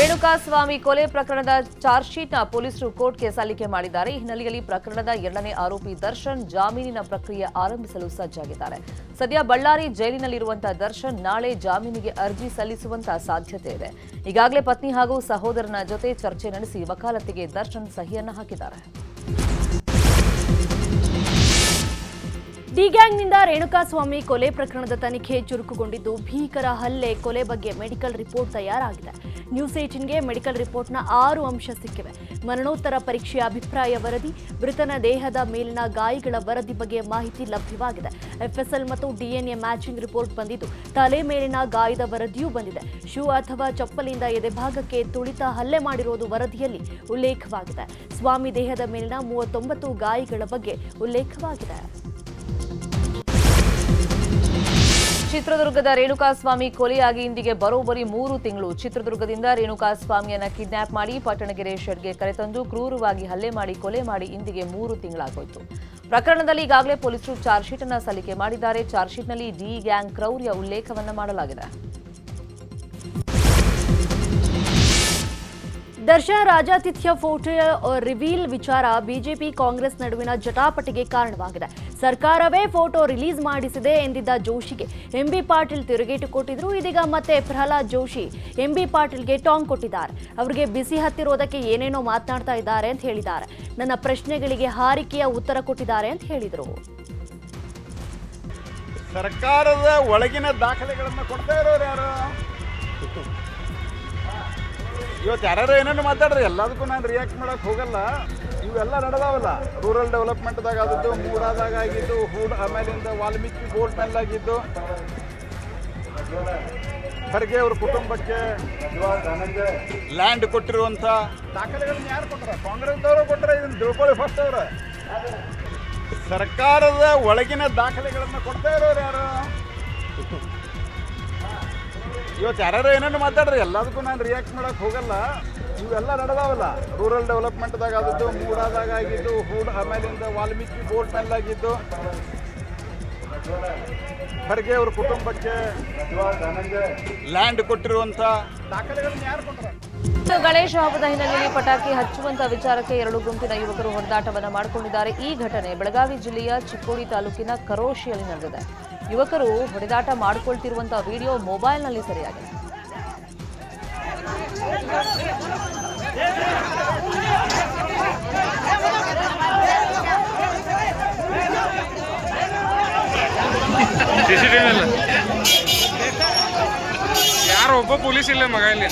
ರೇಣುಕಾಸ್ವಾಮಿ ಕೊಲೆ ಪ್ರಕರಣದ ಚಾರ್ಜ್ ಶೀಟ್ನ ಪೊಲೀಸರು ಕೋರ್ಟ್ಗೆ ಸಲ್ಲಿಕೆ ಮಾಡಿದ್ದಾರೆ. ಈ ಹಿನ್ನೆಲೆಯಲ್ಲಿ ಪ್ರಕರಣದ ಎರಡನೇ ಆರೋಪಿ ದರ್ಶನ್ ಜಾಮೀನಿನ ಪ್ರಕ್ರಿಯೆ ಆರಂಭಿಸಲು ಸಜ್ಜಾಗಿದ್ದಾರೆ. ಸದ್ಯ ಬಳ್ಳಾರಿ ಜೈಲಿನಲ್ಲಿರುವಂತಹ ದರ್ಶನ್ ನಾಳೆ ಜಾಮೀನಿಗೆ ಅರ್ಜಿ ಸಲ್ಲಿಸುವಂತಹ ಸಾಧ್ಯತೆ ಇದೆ. ಈಗಾಗಲೇ ಪತ್ನಿ ಹಾಗೂ ಸಹೋದರನ ಜೊತೆ ಚರ್ಚೆ ನಡೆಸಿ ವಕಾಲತ್ತಿಗೆ ದರ್ಶನ್ ಸಹಿಯನ್ನು ಹಾಕಿದ್ದಾರೆ. ಡಿ ಗ್ಯಾಂಗ್ನಿಂದ ರೇಣುಕಾಸ್ವಾಮಿ ಕೊಲೆ ಪ್ರಕರಣದ ತನಿಖೆ ಚುರುಕುಗೊಂಡಿದ್ದು ಭೀಕರ ಹಲ್ಲೆ ಕೊಲೆ ಬಗ್ಗೆ ಮೆಡಿಕಲ್ ರಿಪೋರ್ಟ್ ತಯಾರಾಗಿದೆ. ನ್ಯೂಸ್ ಏಟಿನ್ಗೆ ಮೆಡಿಕಲ್ ರಿಪೋರ್ಟ್ನ ಆರು ಅಂಶ ಸಿಕ್ಕಿವೆ. ಮರಣೋತ್ತರ ಪರೀಕ್ಷೆಯ ಅಭಿಪ್ರಾಯ ವರದಿ, ಮೃತನ ದೇಹದ ಮೇಲಿನ ಗಾಯಗಳ ವರದಿ ಬಗ್ಗೆ ಮಾಹಿತಿ ಲಭ್ಯವಾಗಿದೆ. ಎಫ್ಎಸ್ಎಲ್ ಮತ್ತು ಡಿಎನ್ಎ ಮ್ಯಾಚಿಂಗ್ ರಿಪೋರ್ಟ್ ಬಂದಿದ್ದು, ತಲೆ ಮೇಲಿನ ಗಾಯದ ವರದಿಯೂ ಬಂದಿದೆ. ಶೂ ಅಥವಾ ಚಪ್ಪಲಿಯಿಂದ ಎದೆಭಾಗಕ್ಕೆ ತುಳಿತ ಹಲ್ಲೆ ಮಾಡಿರುವುದು ವರದಿಯಲ್ಲಿ ಉಲ್ಲೇಖವಾಗಿದೆ. ಸ್ವಾಮಿ ದೇಹದ ಮೇಲಿನ ಮೂವತ್ತೊಂಬತ್ತು ಗಾಯಗಳ ಬಗ್ಗೆ ಉಲ್ಲೇಖವಾಗಿದೆ. ಚಿತ್ರದುರ್ಗದ ರೇಣುಕಾಸ್ವಾಮಿ ಕೊಲೆಯಾಗಿ ಇಂದಿಗೆ ಬರೋಬ್ಬರಿ ಮೂರು ತಿಂಗಳು. ಚಿತ್ರದುರ್ಗದಿಂದ ರೇಣುಕಾಸ್ವಾಮಿಯನ್ನ ಕಿಡ್ನಾಪ್ ಮಾಡಿ ಪಟ್ಟಣಗೆರೆ ಶೆಡ್ಗೆ ಕರೆತಂದು ಕ್ರೂರವಾಗಿ ಹಲ್ಲೆ ಮಾಡಿ ಕೊಲೆ ಮಾಡಿ ಇಂದಿಗೆ ಮೂರು ತಿಂಗಳಾಗೋಯಿತು. ಪ್ರಕರಣದಲ್ಲಿ ಈಗಾಗಲೇ ಪೊಲೀಸರು ಚಾರ್ಜ್ ಶೀಟ್ ಅನ್ನ ಸಲ್ಲಿಕೆ ಮಾಡಿದ್ದಾರೆ. ಚಾರ್ಜ್ ಶೀಟ್ನಲ್ಲಿ ಡಿ ಗ್ಯಾಂಗ್ ಕ್ರೌರ್ಯ ಉಲ್ಲೇಖವನ್ನ ಮಾಡಲಾಗಿದೆ. ದರ್ಶನ್ ರಾಜಾತಿಥ್ಯ ಫೋಟೋ ರಿವೀಲ್ ವಿಚಾರ ಬಿಜೆಪಿ ಕಾಂಗ್ರೆಸ್ ನಡುವಿನ ಜಟಾಪಟಿಗೆ ಕಾರಣವಾಗಿದೆ. ಸರ್ಕಾರವೇ ಫೋಟೋ ರಿಲೀಸ್ ಮಾಡಿಸಿದೆ ಎಂದಿದ್ದ ಜೋಶಿಗೆ ಎಂಬಿ ಪಾಟೀಲ್ ತಿರುಗೇಟು ಕೊಟ್ಟಿದ್ರು. ಇದೀಗ ಮತ್ತೆ ಪ್ರಹ್ಲಾದ್ ಜೋಶಿ ಎಂಬಿ ಪಾಟೀಲ್ಗೆ ಟಾಂಗ್ ಕೊಟ್ಟಿದ್ದಾರೆ. ಅವರಿಗೆ ಬಿಸಿ ಹತ್ತಿರೋದಕ್ಕೆ ಏನೇನೋ ಮಾತನಾಡ್ತಾ ಇದ್ದಾರೆ ಅಂತ ಹೇಳಿದ್ದಾರೆ. ನನ್ನ ಪ್ರಶ್ನೆಗಳಿಗೆ ಹಾರಿಕೆಯ ಉತ್ತರ ಕೊಟ್ಟಿದ್ದಾರೆ ಅಂತ ಹೇಳಿದರು. ಸರ್ಕಾರದ ಒಳಗಿನ ದಾಖಲೆಗಳನ್ನು ಕೊಡ್ತಾ ಇರೋರು ಯಾರು? ಇವತ್ತು ಯಾರು ಏನೇನು ಮಾತಾಡ್ರಿ, ಎಲ್ಲದಕ್ಕೂ ನಾನು ರಿಯಾಕ್ಟ್ ಮಾಡೋಕೆ ಹೋಗಲ್ಲ. ಇವೆಲ್ಲ ನಡೆದಾವಲ್ಲ. ರೂರಲ್ ಡೆವಲಪ್ಮೆಂಟ್ದಾಗ ಆಗಿದ್ದು ಮೂಡಾದಾಗ ಆಗಿದ್ದು, ಹೂಡ್ ಆಮೇಲಿಂದ ವಾಲ್ಮೀಕಿ ಬೋರ್ಡ್ ಮೇಲಾಗಿದ್ದು ಖರ್ಗೆ ಅವ್ರ ಕುಟುಂಬಕ್ಕೆ ಲ್ಯಾಂಡ್ ಕೊಟ್ಟಿರುವಂಥ ದಾಖಲೆಗಳನ್ನ ಯಾರು ಕೊಟ್ಟರೆ ಕಾಂಗ್ರೆಸ್ದವರು ಕೊಟ್ಟರೆ ಇದನ್ನ ತಿಳ್ಕೊಳ್ಳಿ ಫಸ್ಟ್ ಅವ್ರ. ಸರ್ಕಾರದ ಒಳಗಿನ ದಾಖಲೆಗಳನ್ನು ಕೊಡ್ತಾ ಇರೋರು ಯಾರು? ಇವತ್ತು ಯಾರು ಏನೇನು ಮಾತಾಡ್ರಿ, ಎಲ್ಲದಕ್ಕೂ ನಾನು ರಿಯಾಕ್ಟ್ ಮಾಡೋಕೆ ಹೋಗಲ್ಲ. ಇವೆಲ್ಲ ನಡೆದಾವಲ್ಲ. ರೂರಲ್ ಡೆವಲಪ್ಮೆಂಟ್ದಾಗ ಆದದ್ದು ಮೂಡಾದಾಗ ಆಗಿದ್ದು, ಹೂಡ್ ಆಮೇಲಿಂದ ವಾಲ್ಮೀಕಿ ಬೋರ್ಡ್ ಮೇಲಾಗಿದ್ದು ಖರ್ಗೆ ಅವ್ರ ಕುಟುಂಬಕ್ಕೆ ಲ್ಯಾಂಡ್ ಕೊಟ್ಟಿರುವಂಥ ದಾಖಲೆಗಳನ್ನ ಯಾರು ಕೊಟ್ಟರೆ ಗಣೇಶ ಹಬ್ಬದ ಹಿನ್ನೆಲೆಯಲ್ಲಿ ಪಟಾಕಿ ಹಚ್ಚುವಂತ ವಿಚಾರಕ್ಕೆ ಎರಡು ಗುಂಪಿನ ಯುವಕರು ಹೊಡೆದಾಟವನ್ನು ಮಾಡಿಕೊಂಡಿದ್ದಾರೆ. ಈ ಘಟನೆ ಬೆಳಗಾವಿ ಜಿಲ್ಲೆಯ ಚಿಕ್ಕೋಡಿ ತಾಲೂಕಿನ ಕರೋಶಿಯಲ್ಲಿ ನಡೆದಿದೆ. ಯುವಕರು ಹೊಡೆದಾಟ ಮಾಡಿಕೊಳ್ತಿರುವಂತಹ ವಿಡಿಯೋ ಮೊಬೈಲ್ನಲ್ಲಿ ಸೆರೆಯಾಗಿದೆ. ಯಾರು ಒಬ್ಬ ಪೊಲೀಸ್ ಇಲ್ಲ ಮಗ ಇಲ್ಲಿ.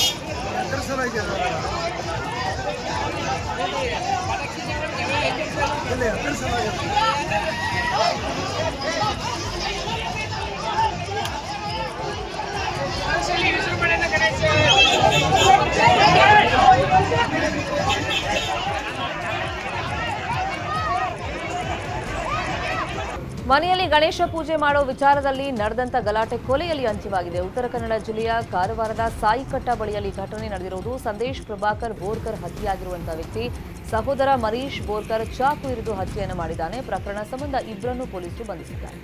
ಮನೆಯಲ್ಲಿ ಗಣೇಶ ಪೂಜೆ ಮಾಡೋ ವಿಚಾರದಲ್ಲಿ ನಡೆದಂತ ಗಲಾಟೆ ಕೊಲೆಯಲ್ಲಿ ಅಂತ್ಯವಾಗಿದೆ. ಉತ್ತರ ಕನ್ನಡ ಜಿಲ್ಲೆಯ ಕಾರವಾರದ ಸಾಯಿಕಟ್ಟ ಬಳಿಯಲ್ಲಿ ಘಟನೆ ನಡೆದಿರುವುದು ಸಂದೇಶ್ ಪ್ರಭಾಕರ್ ಬೋರ್ಕರ್ ಹತ್ಯೆಯಾಗಿರುವಂತಹ ವ್ಯಕ್ತಿ. ಸಹೋದರ ಮರೀಶ್ ಬೋರ್ಕರ್ ಚಾಕು ಇರಿದು ಹತ್ಯೆಯನ್ನು ಮಾಡಿದ್ದಾನೆ. ಪ್ರಕರಣ ಸಂಬಂಧ ಇಬ್ಬರನ್ನು ಪೊಲೀಸರು ಬಂಧಿಸಿದ್ದಾರೆ.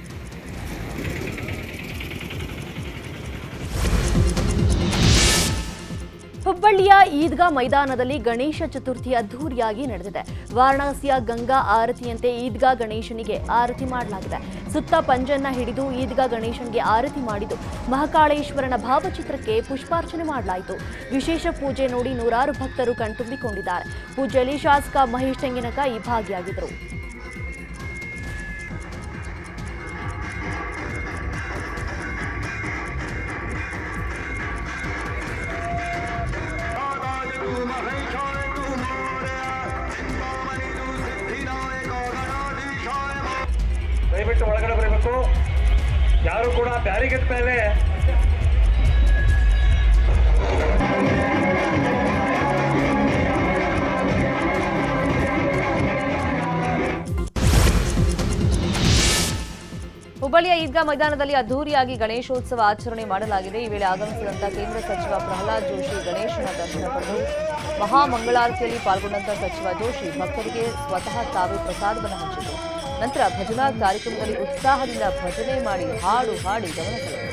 ಹುಬ್ಬಳ್ಳಿಯ ಈದ್ಗಾ ಮೈದಾನದಲ್ಲಿ ಗಣೇಶ ಚತುರ್ಥಿ ಅದ್ಧೂರಿಯಾಗಿ ನಡೆದಿದೆ. ವಾರಣಾಸಿಯ ಗಂಗಾ ಆರತಿಯಂತೆ ಈದ್ಗಾ ಗಣೇಶನಿಗೆ ಆರತಿ ಮಾಡಲಾಗಿದೆ. ಸುತ್ತ ಪಂಜನ್ನ ಹಿಡಿದು ಈದ್ಗಾ ಗಣೇಶನಿಗೆ ಆರತಿ ಮಾಡಿದ್ದು. ಮಹಾಕಾಳೇಶ್ವರನ ಭಾವಚಿತ್ರಕ್ಕೆ ಪುಷ್ಪಾರ್ಚನೆ ಮಾಡಲಾಯಿತು. ವಿಶೇಷ ಪೂಜೆ ನೋಡಿ ನೂರಾರು ಭಕ್ತರು ಕಣ್ತುಂಬಿಕೊಂಡಿದ್ದಾರೆ. ಪೂಜೆಯಲ್ಲಿ ಶಾಸಕ ಮಹೇಶ್ ತೆಂಗಿನಕಾಯಿ ಭಾಗಿಯಾಗಿದ್ದರು. ಯಾರು ಕೂಡ ಬ್ಯಾರಿಗೇಡ್ ಮೇಲೆ ಹುಬ್ಬಳ್ಳಿಯ ಈದ್ಗಾ ಮೈದಾನದಲ್ಲಿ ಅದ್ದೂರಿಯಾಗಿ ಗಣೇಶೋತ್ಸವ ಆಚರಣೆ ಮಾಡಲಾಗಿದೆ. ಈ ವೇಳೆ ಆಗಮಿಸಿದಂತ ಕೇಂದ್ರ ಸಚಿವ ಪ್ರಹ್ಲಾದ್ ಜೋಶಿ ಗಣೇಶನ ದರ್ಶನ ಪಡೆದು ಮಹಾಮಂಗಳಾರತಿಯಲ್ಲಿ ಪಾಲ್ಗೊಂಡಂತಹ ಸಚಿವ ಜೋಶಿ ಭಕ್ತರಿಗೆ ಸ್ವತಃ ತಾವೇ ಪ್ರಸಾದವನ್ನು ಹಂಚಿದರು. ನಂತರ ಭಜನಾ ಕಾರ್ಯಕ್ರಮದಲ್ಲಿ ಉತ್ಸಾಹದಿಂದ ಭಜನೆ ಮಾಡಿ ಹಾಡು ಹಾಡಿ ಗಮನ ಸೆಳೆದರು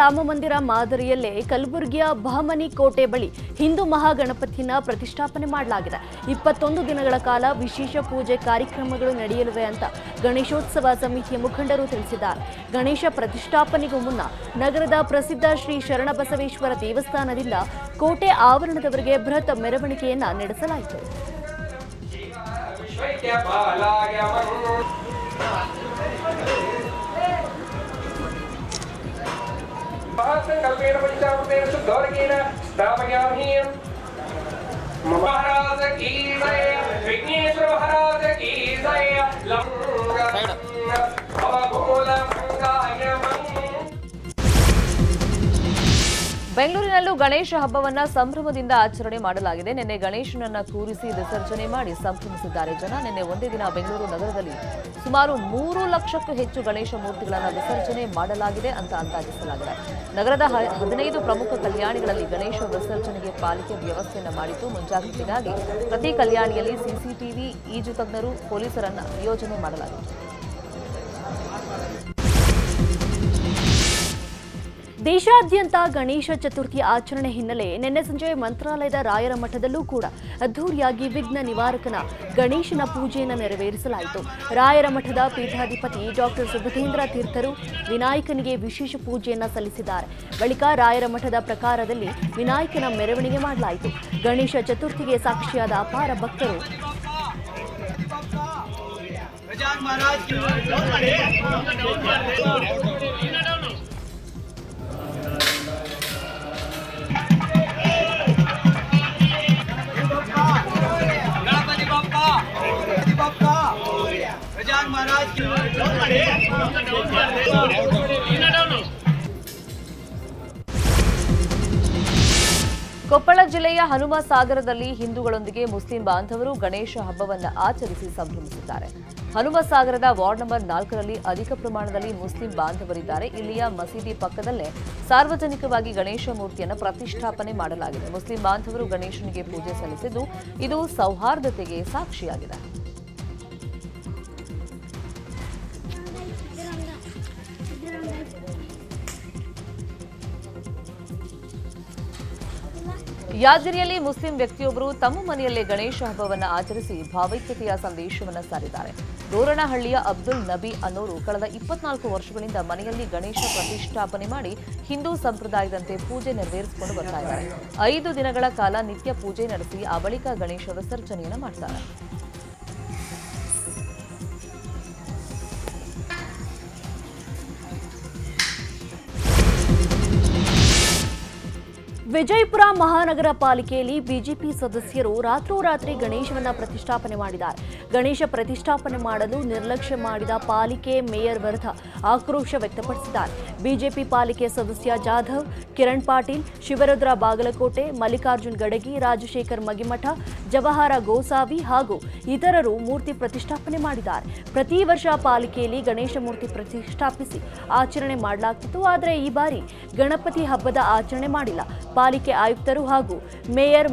ರಾಮ ಮಂದಿರ ಮಾದರಿಯಲ್ಲೇ ಕಲಬುರಗಿಯ ಬಹಮನಿ ಕೋಟೆ ಬಳಿ ಹಿಂದೂ ಮಹಾಗಣಪತಿಯನ್ನ ಪ್ರತಿಷ್ಠಾಪನೆ ಮಾಡಲಾಗಿದೆ. ಇಪ್ಪತ್ತೊಂದು ದಿನಗಳ ಕಾಲ ವಿಶೇಷ ಪೂಜೆ ಕಾರ್ಯಕ್ರಮಗಳು ನಡೆಯಲಿವೆ ಅಂತ ಗಣೇಶೋತ್ಸವ ಸಮಿತಿಯ ಮುಖಂಡರು ತಿಳಿಸಿದ್ದಾರೆ. ಗಣೇಶ ಪ್ರತಿಷ್ಠಾಪನೆಗೂ ಮುನ್ನ ನಗರದ ಪ್ರಸಿದ್ಧ ಶ್ರೀ ಶರಣಬಸವೇಶ್ವರ ದೇವಸ್ಥಾನದಿಂದ ಕೋಟೆ ಆವರಣದವರೆಗೆ ಬೃಹತ್ ಮೆರವಣಿಗೆಯನ್ನ ನಡೆಸಲಾಯಿತು. సహస్రం కల్పేన పంచామృతేన శుద్ధోరకేణ స్థాపయామ్హీయం మహారాజ కీర్తయ విఘ్నేశ్వర మహారాజ కీర్తయ లంగా ಬೆಂಗಳೂರಿನಲ್ಲೂ ಗಣೇಶ ಹಬ್ಬವನ್ನ ಸಂಭ್ರಮದಿಂದ ಆಚರಣೆ ಮಾಡಲಾಗಿದೆ. ನಿನ್ನೆ ಗಣೇಶನನ್ನ ಕೂರಿಸಿ ವಿಸರ್ಜನೆ ಮಾಡಿ ಸಂಭ್ರಮಿಸಿದ್ದಾರೆ ಜನ. ನಿನ್ನೆ ಒಂದೇ ದಿನ ಬೆಂಗಳೂರು ನಗರದಲ್ಲಿ ಸುಮಾರು ಮೂರು ಲಕ್ಷಕ್ಕೂ ಹೆಚ್ಚು ಗಣೇಶ ಮೂರ್ತಿಗಳನ್ನು ವಿಸರ್ಜನೆ ಮಾಡಲಾಗಿದೆ ಅಂತ ಅಂದಾಜಿಸಲಾಗಿದೆ. ನಗರದ ಹದಿನೈದು ಪ್ರಮುಖ ಕಲ್ಯಾಣಿಗಳಲ್ಲಿ ಗಣೇಶ ವಿಸರ್ಜನೆಗೆ ಪಾಲಿಕೆ ವ್ಯವಸ್ಥೆಯನ್ನು ಮಾಡಿದ್ದು ಮುಂಜಾಗ್ರತೆಗಾಗಿ ಪ್ರತಿ ಕಲ್ಯಾಣಿಯಲ್ಲಿ ಸಿಸಿಟಿವಿ, ಈಜು ತಜ್ಞರು, ಪೊಲೀಸರನ್ನ ನಿಯೋಜನೆ ಮಾಡಲಾಗಿದೆ. ದೇಶಾದ್ಯಂತ ಗಣೇಶ ಚತುರ್ಥಿ ಆಚರಣೆ ಹಿನ್ನೆಲೆ ನಿನ್ನೆ ಸಂಜೆ ಮಂತ್ರಾಲಯದ ರಾಯರ ಮಠದಲ್ಲೂ ಕೂಡ ಅದ್ಧೂರಿಯಾಗಿ ವಿಘ್ನ ನಿವಾರಕನ ಗಣೇಶನ ಪೂಜೆಯನ್ನು ನೆರವೇರಿಸಲಾಯಿತು ರಾಯರ ಮಠದ ಪೀಠಾಧಿಪತಿ ಡಾಕ್ಟರ್ ಸುಬುಧೇಂದ್ರ ತೀರ್ಥರು ವಿನಾಯಕನಿಗೆ ವಿಶೇಷ ಪೂಜೆಯನ್ನ ಸಲ್ಲಿಸಿದ್ದಾರೆ ಬಳಿಕ ರಾಯರ ಮಠದ ಪ್ರಕಾರದಲ್ಲಿ ವಿನಾಯಕನ ಮೆರವಣಿಗೆ ಮಾಡಲಾಯಿತು ಗಣೇಶ ಚತುರ್ಥಿಗೆ ಸಾಕ್ಷಿಯಾದ ಅಪಾರ ಭಕ್ತರು गणपति ಕೊಪ್ಪಳ ಜಿಲ್ಲೆಯ ಹನುಮ ಸಾಗರದಲ್ಲಿ ಹಿಂದೂಗಳೊಂದಿಗೆ ಮುಸ್ಲಿಂ ಬಾಂಧವರು ಗಣೇಶ ಹಬ್ಬವನ್ನು ಆಚರಿಸಿ ಸಂಭ್ರಮಿಸಿದ್ದಾರೆ. ಹನುಮ ಸಾಗರದ ವಾರ್ಡ್ ನಂಬರ್ ನಾಲ್ಕರಲ್ಲಿ ಅಧಿಕ ಪ್ರಮಾಣದಲ್ಲಿ ಮುಸ್ಲಿಂ ಬಾಂಧವರಿದ್ದಾರೆ. ಇಲ್ಲಿಯ ಮಸೀದಿ ಪಕ್ಕದಲ್ಲೇ ಸಾರ್ವಜನಿಕವಾಗಿ ಗಣೇಶ ಮೂರ್ತಿಯನ್ನು ಪ್ರತಿಷ್ಠಾಪನೆ ಮಾಡಲಾಗಿದೆ. ಮುಸ್ಲಿಂ ಬಾಂಧವರು ಗಣೇಶನಿಗೆ ಪೂಜೆ ಸಲ್ಲಿಸಿದ್ದು ಇದು ಸೌಹಾರ್ದತೆಗೆ ಸಾಕ್ಷಿಯಾಗಿದೆ. ಯಾದಗಿರಿಯಲ್ಲಿ ಮುಸ್ಲಿಂ ವ್ಯಕ್ತಿಯೊಬ್ಬರು ತಮ್ಮ ಮನೆಯಲ್ಲೇ ಗಣೇಶ ಹಬ್ಬವನ್ನು ಆಚರಿಸಿ ಭಾವೈಕ್ಯತೆಯ ಸಂದೇಶವನ್ನು ಸಾರಿದ್ದಾರೆ. ದೋರಣಹಳ್ಳಿಯ ಅಬ್ದುಲ್ ನಬಿ ಅನ್ನೋರು ಕಳೆದ ಇಪ್ಪತ್ನಾಲ್ಕು ವರ್ಷಗಳಿಂದ ಮನೆಯಲ್ಲಿ ಗಣೇಶ ಪ್ರತಿಷ್ಠಾಪನೆ ಮಾಡಿ ಹಿಂದೂ ಸಂಪ್ರದಾಯದಂತೆ ಪೂಜೆ ನೆರವೇರಿಸಿಕೊಂಡು ಬರ್ತಾ ಇದ್ದಾರೆ. ಐದು ದಿನಗಳ ಕಾಲ ನಿತ್ಯ ಪೂಜೆ ನಡೆಸಿ ಆ ಬಳಿಕ ಗಣೇಶ ವಿಸರ್ಜನೆಯನ್ನು ಮಾಡ್ತಾರೆ. ವಿಜಯಪುರ ಮಹಾನಗರ ಪಾಲಿಕೆಯಲ್ಲಿ ಬಿಜೆಪಿ ಸದಸ್ಯರು ರಾತ್ರೋರಾತ್ರಿ ಗಣೇಶವನ್ನ ಪ್ರತಿಷ್ಠಾಪನೆ ಮಾಡಿದ್ದಾರೆ. ಗಣೇಶ ಪ್ರತಿಷ್ಠಾಪನೆ ಮಾಡಲು ನಿರ್ಲಕ್ಷ್ಯ ಮಾಡಿದ ಪಾಲಿಕೆ ಮೇಯರ್ ವಿರುದ್ಧ ಆಕ್ರೋಶ ವ್ಯಕ್ತಪಡಿಸಿದ್ದಾರೆ. ಬಿಜೆಪಿ ಪಾಲಿಕೆ ಸದಸ್ಯ ಜಾಧವ್ ಕಿರಣ್ ಪಾಟೀಲ್, ಶಿವರುದ್ರ ಬಾಗಲಕೋಟೆ, ಮಲ್ಲಿಕಾರ್ಜುನ್ ಗಡಗಿ, ರಾಜಶೇಖರ್ ಮಗಿಮಠ, ಜವಾಹರ ಗೋಸಾವಿ ಹಾಗೂ ಇತರರು ಮೂರ್ತಿ ಪ್ರತಿಷ್ಠಾಪನೆ ಮಾಡಿದ್ದಾರೆ. ಪ್ರತಿ ವರ್ಷ ಪಾಲಿಕೆಯಲ್ಲಿ ಗಣೇಶ ಮೂರ್ತಿ ಪ್ರತಿಷ್ಠಾಪಿಸಿ ಆಚರಣೆ ಮಾಡಲಾಗ್ತಿತ್ತು. ಆದರೆ ಈ ಬಾರಿ ಗಣಪತಿ ಹಬ್ಬದ ಆಚರಣೆ ಮಾಡಿಲ್ಲ. ಪಾಲಿಕೆ ಆಯುಕ್ತರು ಹಾಗೂ ಮೇಯರ್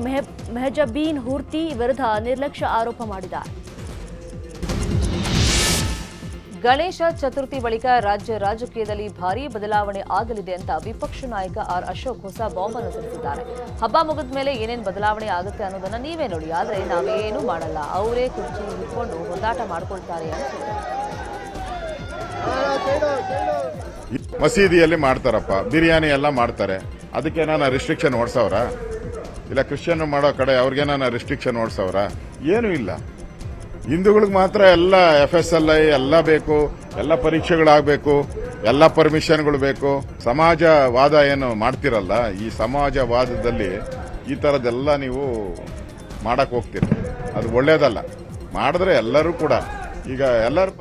ಮೆಹಜಬೀನ್ ಹೂರ್ತಿ ವಿರುದ್ಧ ನಿರ್ಲಕ್ಷ್ಯ ಆರೋಪ ಮಾಡಿದ್ದಾರೆ. ಗಣೇಶ ಚತುರ್ಥಿ ಬಳಿಕ ರಾಜ್ಯ ರಾಜಕೀಯದಲ್ಲಿ ಭಾರೀ ಬದಲಾವಣೆ ಆಗಲಿದೆ ಅಂತ ವಿಪಕ್ಷ ನಾಯಕ ಆರ್ ಅಶೋಕ್ ಹೊಸ ಬಾಂಬ್ ಅನ್ನು ಹಬ್ಬ ಮುಗಿದ ಮೇಲೆ ಏನೇನು ಬದಲಾವಣೆ ಆಗುತ್ತೆ ಅನ್ನೋದನ್ನ ನೀವೇ ನೋಡಿ. ಆದರೆ ನಾವೇನು ಮಾಡಲ್ಲ. ಅವರೇ ಕುರ್ಚಿ ಹಿಡ್ಕೊಂಡು ಹೊಂದಾಟ ಮಾಡ್ಕೊಳ್ತಾರೆ ಮಸೀದಿಯಲ್ಲಿ ಮಾಡ್ತಾರಪ್ಪ. ಬಿರಿಯಾನಿ ಎಲ್ಲ ಮಾಡ್ತಾರೆ. ಅದಕ್ಕೆ ನಾನು ರಿಸ್ಟ್ರಿಕ್ಷನ್ ಓಡಿಸೋರ ಇಲ್ಲ ಕ್ರಿಶ್ಚಿಯನ್ ಮಾಡೋ ಕಡೆ ಅವ್ರಿಗೇನಾನ ರಿಸ್ಟ್ರಿಕ್ಷನ್ ಓಡಿಸೋರ ಏನೂ ಇಲ್ಲ. ಹಿಂದೂಗಳಿಗೆ ಮಾತ್ರ ಎಲ್ಲ ಎಫ್ ಎಸ್ ಎಲ್ ಐ ಎಲ್ಲ ಬೇಕು, ಎಲ್ಲ ಪರೀಕ್ಷೆಗಳಾಗಬೇಕು, ಎಲ್ಲ ಪರ್ಮಿಷನ್ಗಳು ಬೇಕು. ಸಮಾಜವಾದ ಏನು ಮಾಡ್ತಿರಲ್ಲ, ಈ ಸಮಾಜವಾದದಲ್ಲಿ ಈ ಥರದ್ದೆಲ್ಲ ನೀವು ಮಾಡಕ್ಕೆ ಹೋಗ್ತೀರಿ. ಅದು ಒಳ್ಳೇದಲ್ಲ. ಮಾಡಿದ್ರೆ ಎಲ್ಲರೂ ಕೂಡ. ಈಗ ಎಲ್ಲರೂ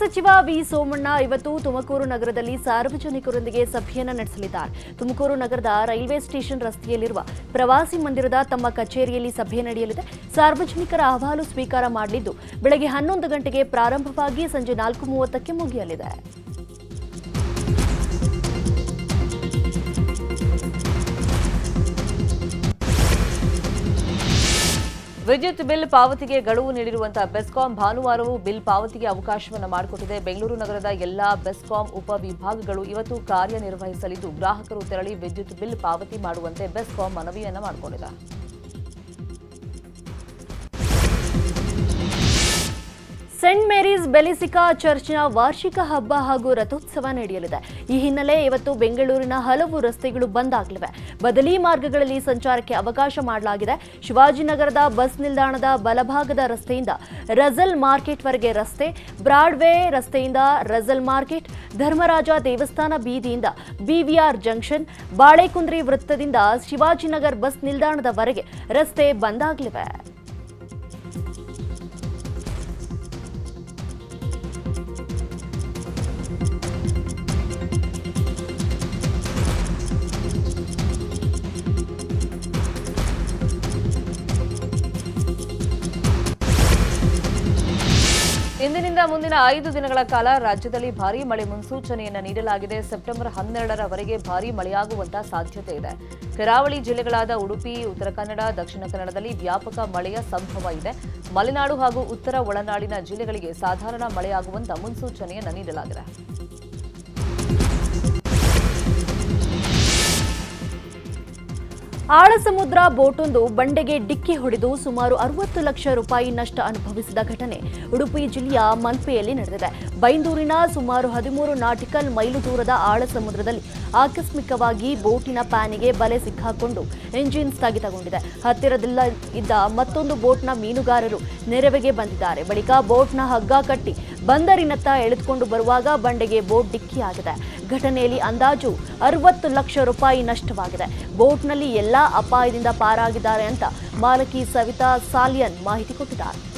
ಸಚಿವ ವಿ ಸೋಮಣ್ಣ ಇವತ್ತು ತುಮಕೂರು ನಗರದಲ್ಲಿ ಸಾರ್ವಜನಿಕರೊಂದಿಗೆ ಸಭೆಯನ್ನ ನಡೆಸಲಿದ್ದಾರೆ. ತುಮಕೂರು ನಗರದ ರೈಲ್ವೆ ಸ್ಟೇಷನ್ ರಸ್ತೆಯಲ್ಲಿರುವ ಪ್ರವಾಸಿ ಮಂದಿರದ ತಮ್ಮ ಕಚೇರಿಯಲ್ಲಿ ಸಭೆ ನಡೆಯಲಿದೆ. ಸಾರ್ವಜನಿಕರ ಅಹವಾಲು ಸ್ವೀಕಾರ ಮಾಡಲಿದ್ದು, ಬೆಳಗ್ಗೆ ಹನ್ನೊಂದು ಗಂಟೆಗೆ ಪ್ರಾರಂಭವಾಗಿ ಸಂಜೆ ನಾಲ್ಕು ಮೂವತ್ತಕ್ಕೆ ಮುಗಿಯಲಿದೆ. ವಿದ್ಯುತ್ ಬಿಲ್ ಪಾವತಿಗೆ ಗಡುವು ನೀಡಿರುವಂತಹ ಬೆಸ್ಕಾಂ ಭಾನುವಾರವೂ ಬಿಲ್ ಪಾವತಿಗೆ ಅವಕಾಶವನ್ನು ಮಾಡಿಕೊಟ್ಟಿದೆ. ಬೆಂಗಳೂರು ನಗರದ ಎಲ್ಲಾ ಬೆಸ್ಕಾಂ ಉಪವಿಭಾಗಗಳು ಇವತ್ತು ಕಾರ್ಯನಿರ್ವಹಿಸಲಿದ್ದು, ಗ್ರಾಹಕರು ತೆರಳಿ ವಿದ್ಯುತ್ ಬಿಲ್ ಪಾವತಿ ಮಾಡುವಂತೆ ಬೆಸ್ಕಾಂ ಮನವಿಯನ್ನು ಮಾಡಿಕೊಂಡಿದೆ ಸೆಂಟ್ ಮೇರೀಸ್ ಬೆಲಿಸಿಕಾ ಚರ್ಚ್ನ ವಾರ್ಷಿಕ ಹಬ್ಬ ಹಾಗೂ ರಥೋತ್ಸವ ನಡೆಯಲಿದೆ. ಈ ಹಿನ್ನೆಲೆ ಇವತ್ತು ಬೆಂಗಳೂರಿನ ಹಲವು ರಸ್ತೆಗಳು ಬಂದ್ ಆಗಲಿವೆ. ಬದಲಿ ಮಾರ್ಗಗಳಲ್ಲಿ ಸಂಚಾರಕ್ಕೆ ಅವಕಾಶ ಮಾಡಲಾಗಿದೆ. ಶಿವಾಜಿನಗರದ ಬಸ್ ನಿಲ್ದಾಣದ ಬಲಭಾಗದ ರಸ್ತೆಯಿಂದ ರಜಲ್ ಮಾರ್ಕೆಟ್ವರೆಗೆ ರಸ್ತೆ, ಬ್ರಾಡ್ವೇ ರಸ್ತೆಯಿಂದ ರಜಲ್ ಮಾರ್ಕೆಟ್, ಧರ್ಮರಾಜ ದೇವಸ್ಥಾನ ಬೀದಿಯಿಂದ ಬಿವಿಆರ್ ಜಂಕ್ಷನ್, ಬಾಳೆಕುಂದ್ರಿ ವೃತ್ತದಿಂದ ಶಿವಾಜಿನಗರ್ ಬಸ್ ನಿಲ್ದಾಣದವರೆಗೆ ರಸ್ತೆ ಬಂದ್ ಆಗಲಿವೆ. ಮುಂದಿನ ಐದು ದಿನಗಳ ಕಾಲ ರಾಜ್ಯದಲ್ಲಿ ಭಾರೀ ಮಳೆ ಮುನ್ಸೂಚನೆಯನ್ನು ನೀಡಲಾಗಿದೆ. ಸೆಪ್ಟೆಂಬರ್ ಹನ್ನೆರಡರವರೆಗೆ ಭಾರೀ ಮಳೆಯಾಗುವಂತಹ ಸಾಧ್ಯತೆ ಇದೆ. ಕರಾವಳಿ ಜಿಲ್ಲೆಗಳಾದ ಉಡುಪಿ, ಉತ್ತರ ಕನ್ನಡ, ದಕ್ಷಿಣ ಕನ್ನಡದಲ್ಲಿ ವ್ಯಾಪಕ ಮಳೆಯ ಸಂಭವ ಇದೆ. ಮಲೆನಾಡು ಹಾಗೂ ಉತ್ತರ ಒಳನಾಡಿನ ಜಿಲ್ಲೆಗಳಿಗೆ ಸಾಧಾರಣ ಮಳೆಯಾಗುವಂತಹ ಮುನ್ಸೂಚನೆಯನ್ನು ನೀಡಲಾಗಿದೆ. ಆಳಸಮುದ್ರ ಬೋಟೊಂದು ಬಂಡೆಗೆ ಡಿಕ್ಕಿ ಹೊಡೆದು ಸುಮಾರು ಅರವತ್ತು ಲಕ್ಷ ರೂಪಾಯಿ ನಷ್ಟ ಅನುಭವಿಸಿದ ಘಟನೆ ಉಡುಪಿ ಜಿಲ್ಲೆಯ ಮಲ್ಪೆಯಲ್ಲಿ ನಡೆದಿದೆ. ಬೈಂದೂರಿನ ಸುಮಾರು ಹದಿಮೂರು ನಾಟಿಕಲ್ ಮೈಲು ದೂರದ ಆಳಸಮುದ್ರದಲ್ಲಿ ಆಕಸ್ಮಿಕವಾಗಿ ಬೋಟಿನ ಪ್ಯಾನಿಗೆ ಬಲೆ ಸಿಕ್ಕಾಕೊಂಡು ಎಂಜಿನ್ ಸ್ಥಗಿತಗೊಂಡಿದೆ. ಹತ್ತಿರದಲ್ಲ ಇದ್ದ ಮತ್ತೊಂದು ಬೋಟ್ನ ಮೀನುಗಾರರು ನೆರವಿಗೆ ಬಂದಿದ್ದಾರೆ. ಬಳಿಕ ಬೋಟ್ನ ಹಗ್ಗ ಕಟ್ಟಿ ಬಂದರಿನತ್ತ ಎಳೆದುಕೊಂಡು ಬರುವಾಗ ಬಂಡೆಗೆ ಬೋಟ್ ಡಿಕ್ಕಿಯಾಗಿದೆ. ಘಟನೆಯಲ್ಲಿ ಅಂದಾಜು ಅರವತ್ತು ಲಕ್ಷ ರೂಪಾಯಿ ನಷ್ಟವಾಗಿದೆ. ಬೋಟ್ನಲ್ಲಿ ಎಲ್ಲಾ ಅಪಾಯದಿಂದ ಪಾರಾಗಿದ್ದಾರೆ ಅಂತ ಮಾಲಕಿ ಸವಿತಾ ಸಾಲಿಯನ್ ಮಾಹಿತಿ ಕೊಟ್ಟಿದ್ದಾರೆ.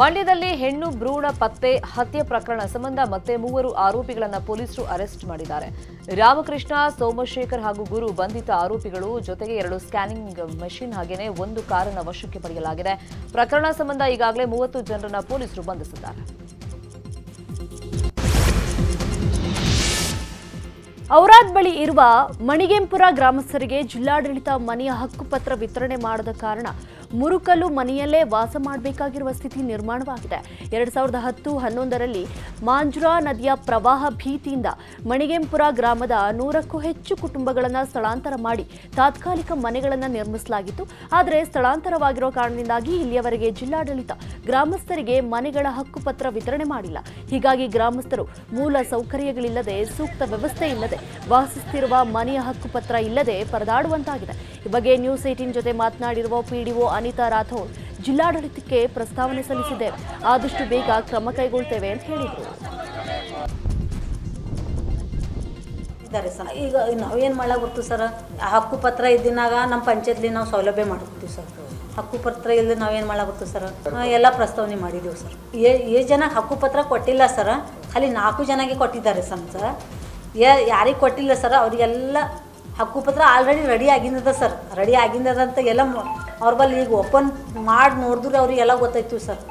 ಮಂಡ್ಯದಲ್ಲಿ ಹೆಣ್ಣು ಭ್ರೂಣ ಪತ್ತೆ ಹತ್ಯೆ ಪ್ರಕರಣ ಸಂಬಂಧ ಮತ್ತೆ ಮೂವರು ಆರೋಪಿಗಳನ್ನು ಪೊಲೀಸರು ಅರೆಸ್ಟ್ ಮಾಡಿದ್ದಾರೆ. ರಾಮಕೃಷ್ಣ, ಸೋಮಶೇಖರ್ ಹಾಗೂ ಗುರು ಬಂಧಿತ ಆರೋಪಿಗಳು ಜೊತೆಗೆ ಎರಡು ಸ್ಕ್ಯಾನಿಂಗ್ ಮೆಷಿನ್ ಹಾಗೇನೆ ಒಂದು ಕಾರನ್ನ ವಶಕ್ಕೆ ಪಡೆಯಲಾಗಿದೆ. ಪ್ರಕರಣ ಸಂಬಂಧ ಈಗಾಗಲೇ ಮೂವತ್ತು ಜನರನ್ನ ಪೊಲೀಸರು ಬಂಧಿಸಿದ್ದಾರೆ. ಔರಾದ್ ಬಳಿ ಇರುವ ಮಣಿಗೆಂಪುರ ಗ್ರಾಮಸ್ಥರಿಗೆ ಜಿಲ್ಲಾಡಳಿತ ಮನೆಯ ಹಕ್ಕುಪತ್ರ ವಿತರಣೆ ಮಾಡದ ಕಾರಣ ಮುರುಕಲು ಮನೆಯಲ್ಲೇ ವಾಸ ಮಾಡಬೇಕಾಗಿರುವ ಸ್ಥಿತಿ ನಿರ್ಮಾಣವಾಗಿದೆ. ಎರಡ್ ಸಾವಿರದ ಹತ್ತು ಹನ್ನೊಂದರಲ್ಲಿ ಮಾಂಜುರಾ ನದಿಯ ಪ್ರವಾಹ ಭೀತಿಯಿಂದ ಮಣಿಗೆಂಪುರ ಗ್ರಾಮದ ನೂರಕ್ಕೂ ಹೆಚ್ಚು ಕುಟುಂಬಗಳನ್ನು ಸ್ಥಳಾಂತರ ಮಾಡಿ ತಾತ್ಕಾಲಿಕ ಮನೆಗಳನ್ನು ನಿರ್ಮಿಸಲಾಗಿತ್ತು. ಆದರೆ ಸ್ಥಳಾಂತರವಾಗಿರೋ ಕಾರಣದಿಂದಾಗಿ ಇಲ್ಲಿಯವರೆಗೆ ಜಿಲ್ಲಾಡಳಿತ ಗ್ರಾಮಸ್ಥರಿಗೆ ಮನೆಗಳ ಹಕ್ಕುಪತ್ರ ವಿತರಣೆ ಮಾಡಿಲ್ಲ. ಹೀಗಾಗಿ ಗ್ರಾಮಸ್ಥರು ಮೂಲ ಸೌಕರ್ಯಗಳಿಲ್ಲದೆ ಸೂಕ್ತ ವ್ಯವಸ್ಥೆ ಇಲ್ಲದೆ ವಾಸಿಸುತ್ತಿರುವ ಮನೆಯ ಹಕ್ಕುಪತ್ರ ಇಲ್ಲದೆ ಪರದಾಡುವಂತಾಗಿದೆ. ಈ ಬಗ್ಗೆ ನ್ಯೂಸ್ ಏಟೀನ್ ಜೊತೆ ಮಾತನಾಡಿರುವ ಪಿಡಿಒ ಅನಿತಾ ರಾಥೋಡ್ ಜಿಲ್ಲಾಡಳಿತಕ್ಕೆ ಪ್ರಸ್ತಾವನೆ ಸಲ್ಲಿಸಿದೆ. ಆದಷ್ಟು ಬೇಗ ಕ್ರಮ ಕೈಗೊಳ್ತೇವೆ ಅಂತ ಹೇಳಿದರು. ಇದ್ದಾರೆ ಸರ್. ಈಗ ನಾವೇನು ಮಾಡಕ್ಕೆ ಗೊತ್ತು ಸರ್? ಹಕ್ಕು ಹಕ್ಕುಪತ್ರ ಇದ್ದಿನಾಗ ನಮ್ಮ ಪಂಚಾಯತ್ಲಿ ನಾವು ಸೌಲಭ್ಯ ಮಾಡ್ಕೊತೀವಿ ಸರ್. ಹಕ್ಕುಪತ್ರ ಇಲ್ಲದೆ ನಾವೇನು ಮಾಡಕ್ಕೆ ಗೊತ್ತು ಸರ್ ಎಲ್ಲ ಪ್ರಸ್ತಾವನೆ ಮಾಡಿದ್ದೀವಿ ಸರ್. ಏ ಜನ ಹಕ್ಕುಪತ್ರ ಕೊಟ್ಟಿಲ್ಲ ಸರ್. ಖಾಲಿ ನಾಲ್ಕು ಜನಗೆ ಕೊಟ್ಟಿದ್ದಾರೆ ಸರ್ ಸರ್. ಯಾರಿಗೆ ಕೊಟ್ಟಿಲ್ಲ ಸರ್. ಅವರಿಗೆಲ್ಲ ಹಕ್ಕುಪತ್ರ ಆಲ್ರೆಡಿ ರೆಡಿ ಆಗಿದ್ದದ ಸರ್. ರೆಡಿ ಆಗಿದ್ದದ ಅಂತ ಎಲ್ಲ ಅವ್ರ ಬಲ್ಲಿ ಈಗ ಓಪನ್ ಮಾಡಿ ನೋಡಿದ್ರೆ ಅವ್ರಿಗೆ ಎಲ್ಲ ಗೊತ್ತಾಯ್ತು ಸರ್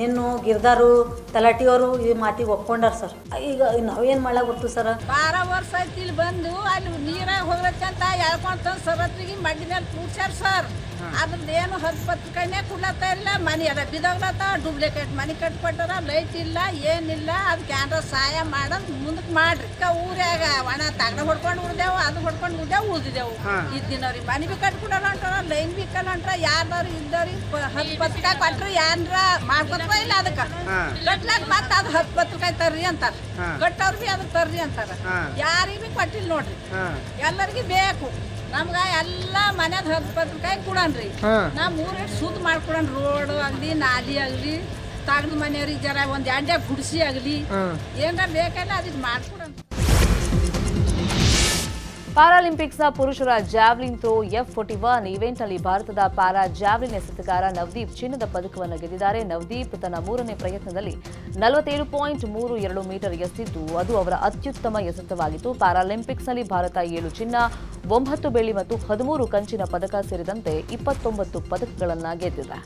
ನಿನ್ನು, ಗಿರ್ದಾರು, ತಲಾಟಿಯವರು ಈ ಮಾತಿಗೆ ಒಪ್ಕೊಂಡಾರ ಸರ್ ಈಗ ನಾವೇನು ಮಾಡಕ್ಕೆ ಗೊತ್ತು ಸರ್ ಬಾರ ವರ್ಷ ಆಯ್ತು ಇಲ್ಲಿ ಬಂದು, ಅಲ್ಲಿ ನೀರಾಗ ಹೋಗ್ಲಕ್ಕಂತ ಎಳ್ಕೊಂತ ಹತ್ರಿಗೆ ಮಡ್ಡಿ ಮೇಲೆ ಕೂಡ್ಸ್ಯಾರ ಸರ್ ಅದ್ರದ್ದು ಏನು ಹತ್ತು ಕಣ್ಣೆ ಕುಡ್ಲತ್ತ ಇಲ್ಲ ಮನೆ ಅದ ಬಿದೋಗ್ಲತ್ತ ಡೂಪ್ಲಿಕೇಟ್ ಮನೆ ಕಟ್ಕೊಟ್ಟಾರ ಲೈಟ್ ಇಲ್ಲ ಏನಿಲ್ಲ. ಅದಕ್ಕೆ ಏನಾರ ಸಹಾಯ ಮಾಡೋದು ಮುಂದಕ್ಕೆ ಮಾಡ್ರಿ. ಕ ಊರ್ಯಾಗ ಒಣ ತಗಡ ಹೊಡ್ಕೊಂಡು ಉಳ್ದೇವು ಅದು ಹೊಡ್ಕೊಂಡು ಉಳ್ದೇವು ಉಳ್ದಿದ್ದೆವು ಇದ್ದಿನವ್ರಿ ಮನೆ ಬಿ ಕಟ್ಕೊಡಲ್ಲ ಹೊಂಟಾರ ಲೈನ್ ಬಿ ಕಲ್ಲ ಅಂಟ್ರ ಯಾರ್ದವ್ರು ಇದ್ದವ್ರಿ ಹತ್ತು ರೂಪಾಯಿ ಕೊಟ್ರಿ ಯಾರ ಮಾಡ್ಕೊತ ಇಲ್ಲ ಅದಕ್ಕೆ. ಕಟ್ಲಾಕ್ ಮತ್ತೆ ಅದು ಹತ್ತು ರೂಪಾಯಿ ತರ್ರಿ ಅಂತಾರ. ಕಟ್ಟವ್ರು ಬಿ ಅದಕ್ಕೆ ತರ್ರಿ ಅಂತಾರ. ಯಾರಿಗೂ ಕೊಟ್ಟಿಲ್ಲ ನೋಡ್ರಿ. ಎಲ್ಲರಿಗೂ ಬೇಕು. ನಮ್ಗ ಎಲ್ಲ ಮನ್ಯಾಗ ಹತ್ತು ಪತ್ರಿಕಾಯಿ ಕೊಡನ್ರಿ ನಾ ಮೂರು ಸುದ್ದ ಮಾಡ್ಕೊಡನ್ ರೋಡ್ ಆಗಲಿ ನಾಲಿ ಆಗಲಿ ತಗದ ಮನೆಯವ್ರಿಗೆ ಜರ ಒಂದ್ ಎಂಡೆ ಗುಡಿಸಿ ಆಗ್ಲಿ. ಏನಾರ ಬೇಕಲ್ಲ ಅದಕ್ಕೆ ಮಾಡ್ಕೊಡನ್ ಪ್ಯಾರಾಲಿಂಪಿಕ್ಸ್ನ ಪುರುಷರ javelin throw F forty one ಇವೆಂಟ್ನಲ್ಲಿ ಭಾರತದ ಪ್ಯಾರಾ ಜಾವ್ಲಿನ್ ಎಸೆತಗಾರ ನವದೀಪ್ ಚಿನ್ನದ ಪದಕವನ್ನು ಗೆದ್ದಿದ್ದಾರೆ. ನವದೀಪ್ ತನ್ನ ಮೂರನೇ ಪ್ರಯತ್ನದಲ್ಲಿ ನಲವತ್ತೇಳು ಪಾಯಿಂಟ್ ಮೂರು ಎರಡು ಮೀಟರ್ ಎಸೆದಿದ್ದು, ಅದು ಅವರ ಅತ್ಯುತ್ತಮ ಎಸೆತವಾಗಿತ್ತು. ಪ್ಯಾರಾಲಿಂಪಿಕ್ಸ್ನಲ್ಲಿ ಭಾರತ ಏಳು ಚಿನ್ನ, ಒಂಬತ್ತು ಬೆಳ್ಳಿ ಮತ್ತು ಹದಿಮೂರು ಕಂಚಿನ ಪದಕ ಸೇರಿದಂತೆ ಇಪ್ಪತ್ತೊಂಬತ್ತು ಪದಕಗಳನ್ನು ಗೆದ್ದಿದೆ.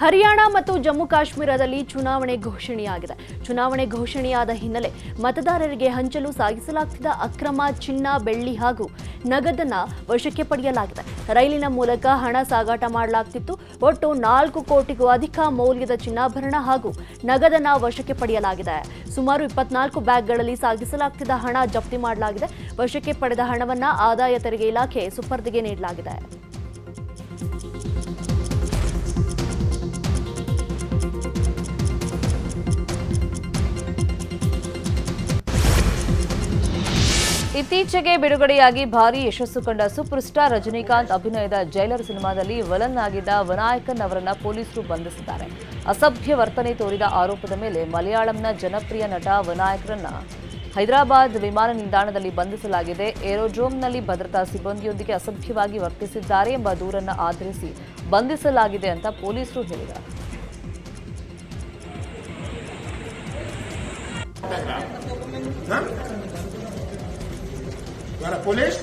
ಹರಿಯಾಣ ಮತ್ತು ಜಮ್ಮು ಕಾಶ್ಮೀರದಲ್ಲಿ ಚುನಾವಣೆ ಘೋಷಣೆಯಾಗಿದೆ. ಚುನಾವಣೆ ಘೋಷಣೆಯಾದ ಹಿನ್ನೆಲೆ ಮತದಾರರಿಗೆ ಹಂಚಲು ಸಾಗಿಸಲಾಗ್ತಿದ್ದ ಅಕ್ರಮ ಚಿನ್ನ, ಬೆಳ್ಳಿ ಹಾಗೂ ನಗದನ್ನ ವಶಕ್ಕೆ ಪಡೆಯಲಾಗಿದೆ. ರೈಲಿನ ಮೂಲಕ ಹಣ ಸಾಗಾಟ ಮಾಡಲಾಗ್ತಿತ್ತು. ಒಟ್ಟು ನಾಲ್ಕು ಕೋಟಿಗೂ ಅಧಿಕ ಮೌಲ್ಯದ ಚಿನ್ನಾಭರಣ ಹಾಗೂ ನಗದನ್ನ ವಶಕ್ಕೆ ಪಡೆಯಲಾಗಿದೆ. ಸುಮಾರು ಇಪ್ಪತ್ನಾಲ್ಕು ಬ್ಯಾಗ್ಗಳಲ್ಲಿ ಸಾಗಿಸಲಾಗ್ತಿದ್ದ ಹಣ ಜಪ್ತಿ ಮಾಡಲಾಗಿದೆ. ವಶಕ್ಕೆ ಪಡೆದ ಹಣವನ್ನ ಆದಾಯ ತೆರಿಗೆ ಇಲಾಖೆ ಸುಪರ್ದಿಗೆ ನೀಡಲಾಗಿದೆ. ಇತ್ತೀಚೆಗೆ ಬಿಡುಗಡೆಯಾಗಿ ಭಾರಿ ಯಶಸ್ಸು ಕಂಡ ಸೂಪರ್ ಸ್ಟಾರ್ ರಜನಿಕಾಂತ್ ಅಭಿನಯದ ಜೈಲರ್ ಸಿನಿಮಾದಲ್ಲಿ ವಲನ್ ಆಗಿದ್ದ ವಿನಾಯಕನ್ ಅವರನ್ನ ಪೊಲೀಸರು ಬಂಧಿಸಿದ್ದಾರೆ. ಅಸಭ್ಯ ವರ್ತನೆ ತೋರಿದ ಆರೋಪದ ಮೇಲೆ ಮಲಯಾಳಂನ ಜನಪ್ರಿಯ ನಟ ವನಾಯಕರನ್ನ ಹೈದರಾಬಾದ್ ವಿಮಾನ ನಿಲ್ದಾಣದಲ್ಲಿ ಬಂಧಿಸಲಾಗಿದೆ. ಏರೋಡ್ರೋಮ್ನಲ್ಲಿ ಭದ್ರತಾ ಸಿಬ್ಬಂದಿಯೊಂದಿಗೆ ಅಸಭ್ಯವಾಗಿ ವರ್ತಿಸಿದ್ದಾರೆ ಎಂಬ ದೂರನ್ನು ಆಧರಿಸಿ ಬಂಧಿಸಲಾಗಿದೆ ಅಂತ ಪೊಲೀಸರು ಹೇಳಿದ್ದಾರೆ. ಪೊಲೀಸ್